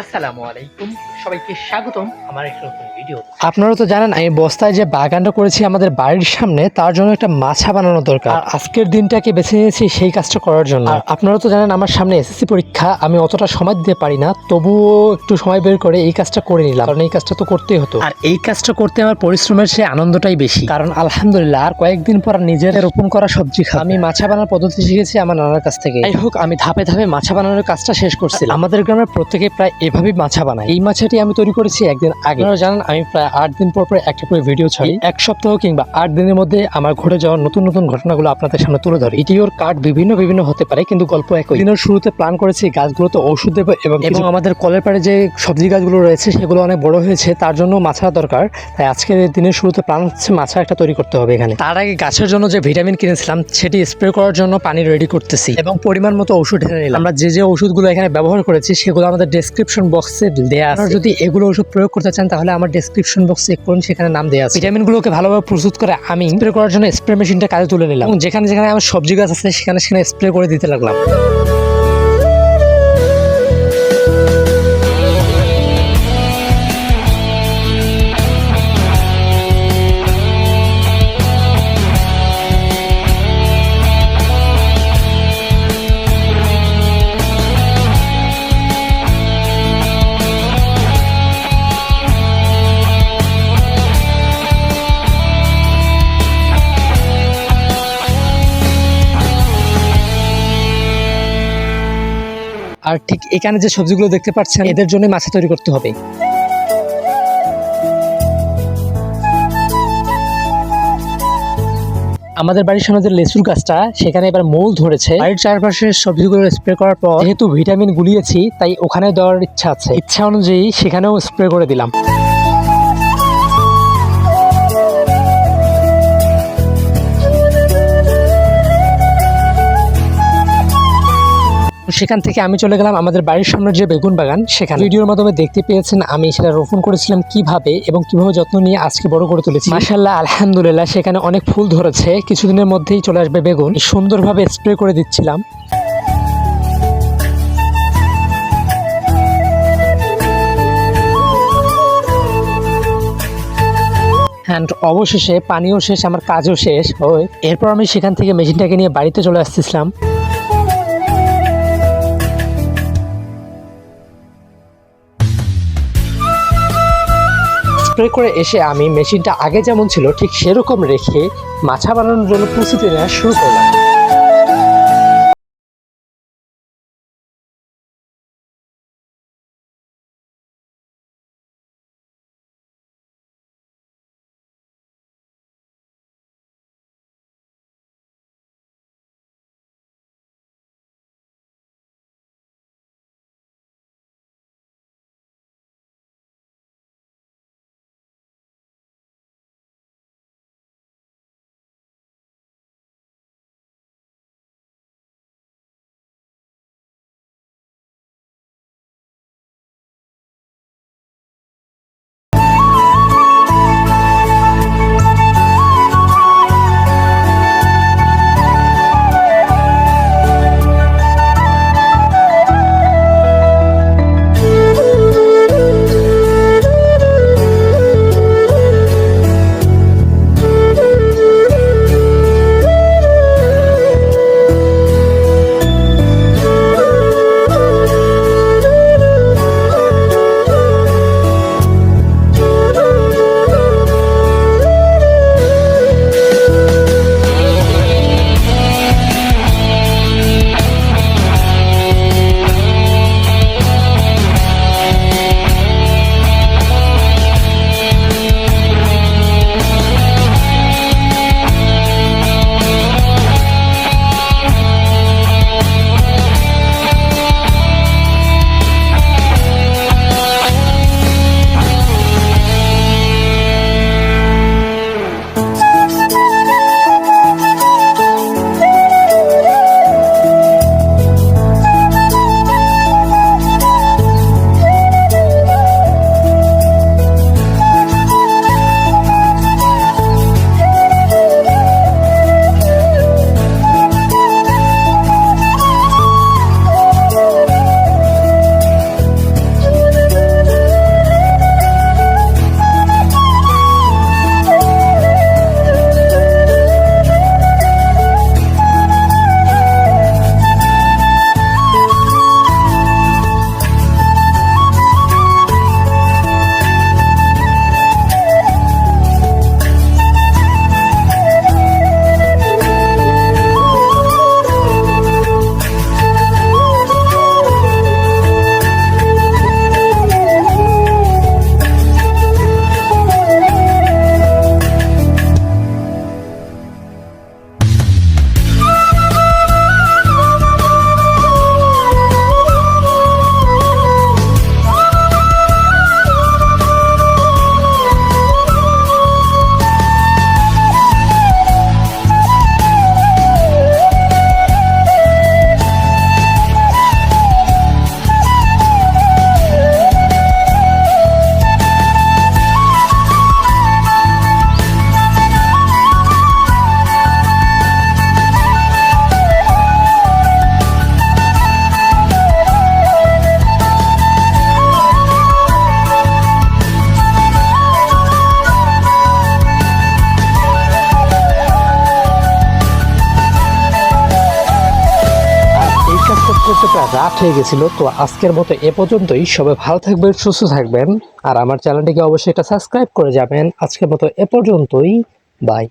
আসসালামু আলাইকুম। সবাইকে স্বাগতম আমার একটা নতুন ভিডিও আপনারা তো জানেন আমি বস্তায় যে বাগানটা করেছি আমাদের বাড়ির সামনে তার জন্য একটা মাছা বানানো দরকার। আজকের দিনটাকে বেছে নিয়েছি সেই কাজটা করার জন্য। আপনারা তো জানেন আমার সামনে এসএসসি পরীক্ষা আমি অতটা সময় দিতে পারি না তবুও একটু সময় বের করে এই কাজটা করে নিলাম। কারণ এই কাজটা তো করতেই হতো। আর এই কাজটা করতে আমার পরিশ্রমের সে আনন্দটাই বেশি। কারণ আলহামদুলিল্লাহ আর কয়েকদিন পর নিজের রোপণ করা সবজি খাই আমি মাছা বানানোর পদ্ধতি শিখেছি আমার নানার কাছ থেকে। যাই হোক আমি ধাপে ধাপে মাছা বানানোর কাজটা শেষ করছি আমাদের গ্রামের প্রত্যেকে প্রায় এভাবেই মাছা বানায় এই মাছাটি আমি তৈরি করেছি একদিন আগে। আপনারা জানেন আমি প্রায় আট দিন পর পর একটা করে ভিডিও ছাড়ি। এক সপ্তাহ কিংবা আট দিনের মধ্যে আমার ঘটে যাওয়া নতুন নতুন ঘটনাগুলো আপনাদের সামনে তুলে ধরি। ভিডিওর কার্ড বিভিন্ন বিভিন্ন হতে পারে কিন্তু গল্প একই। দিনের শুরুতে প্ল্যান করেছি গাছগুলোতে ওষুধ দেবো এবং এবং আমাদের কলের পাড়ে যে সবজি গাছগুলো রয়েছে সেগুলো অনেক বড় হয়েছে তার জন্য মাছা দরকার। তাই আজকের দিনের শুরুতে প্ল্যান হচ্ছে মাছা একটা তৈরি করতে হবে এখানে। তার আগে গাছের জন্য যে ভিটামিন কিনেছিলাম সেটি স্প্রে করার জন্য পানি রেডি করতেছি। এবং পরিমাণ মতো ওষুধ ঢেলে নিলাম। আমরা যে যে ওষুধগুলো এখানে ব্যবহার করেছি সেগুলো আমাদের ডেসক্রিপশন বক্সে দেওয়া আছে। যদি এগুলো ওষুধ প্রয়োগ করতে চান তাহলে আমার ডেসক্রিপশন বক্সে চেক করুন সেখানে নাম দেওয়া আছে। ভিটামিনগুলোকে ভালোভাবে প্রস্তুত করে আমি স্প্রে করার জন্য স্প্রে মেশিনটা কাজে তুলে নিলাম। এবং যেখানে যেখানে আমার সবজি গাছ আছে সেখানে সেখানে স্প্রে করে দিতে লাগলাম। আর ঠিক এখানে যে সবজিগুলো দেখতে পাচ্ছেন এদের জন্য মাছা তৈরি করতে হবে। আমাদের বাড়ির সামনে যে লেচুর গাছটা সেখানে এবার মূল ধরেছে। বাড়ির চারপাশে সবজিগুলো স্প্রে করার পর যেহেতু ভিটামিন গুলিয়েছি তাই ওখানে দেওয়ার ইচ্ছা আছে। ইচ্ছা অনুযায়ী সেখানেও স্প্রে করে দিলাম। সেখান থেকে আমি চলে গেলাম আমাদের বাড়ির সামনে যে বেগুন বাগান, সেখানে। ভিডিওর মাধ্যমে দেখতে পেয়েছেন আমি, সেটা রোপণ করেছিলাম কীভাবে এবং কীভাবে যত্ন নিয়ে আজকে বড় করে তুলেছি। মাশাল্লাহ আলহামদুলিল্লাহ, সেখানে অনেক ফুল ধরেছে। কিছুদিনের মধ্যেই চলে আসবে বেগুন। সুন্দরভাবে স্প্রে করে দিচ্ছিলাম। অ্যান্ড অবশেষে পানিও শেষ, আমার কাজও শেষ। হয় এরপর আমি সেখান থেকে মেশিনটাকে নিয়ে বাড়িতে চলে আসতেছিলাম। স্প্রে করে এসে আমি মেশিনটা আগে যেমন ছিল, ঠিক সেরকম রেখে মাছা বানানোর জন্য প্রস্তুতি নেওয়া শুরু করলাম। রাত হয়ে গেছিল, তো আজকের মতো এ পর্যন্তই। সবাই ভালো থাকবেন, সুস্থ থাকবেন। আর আমার চ্যানেলটিকে অবশ্যই এটা সাবস্ক্রাইব করে যাবেন। আজকের মতো এ পর্যন্তই। বাই।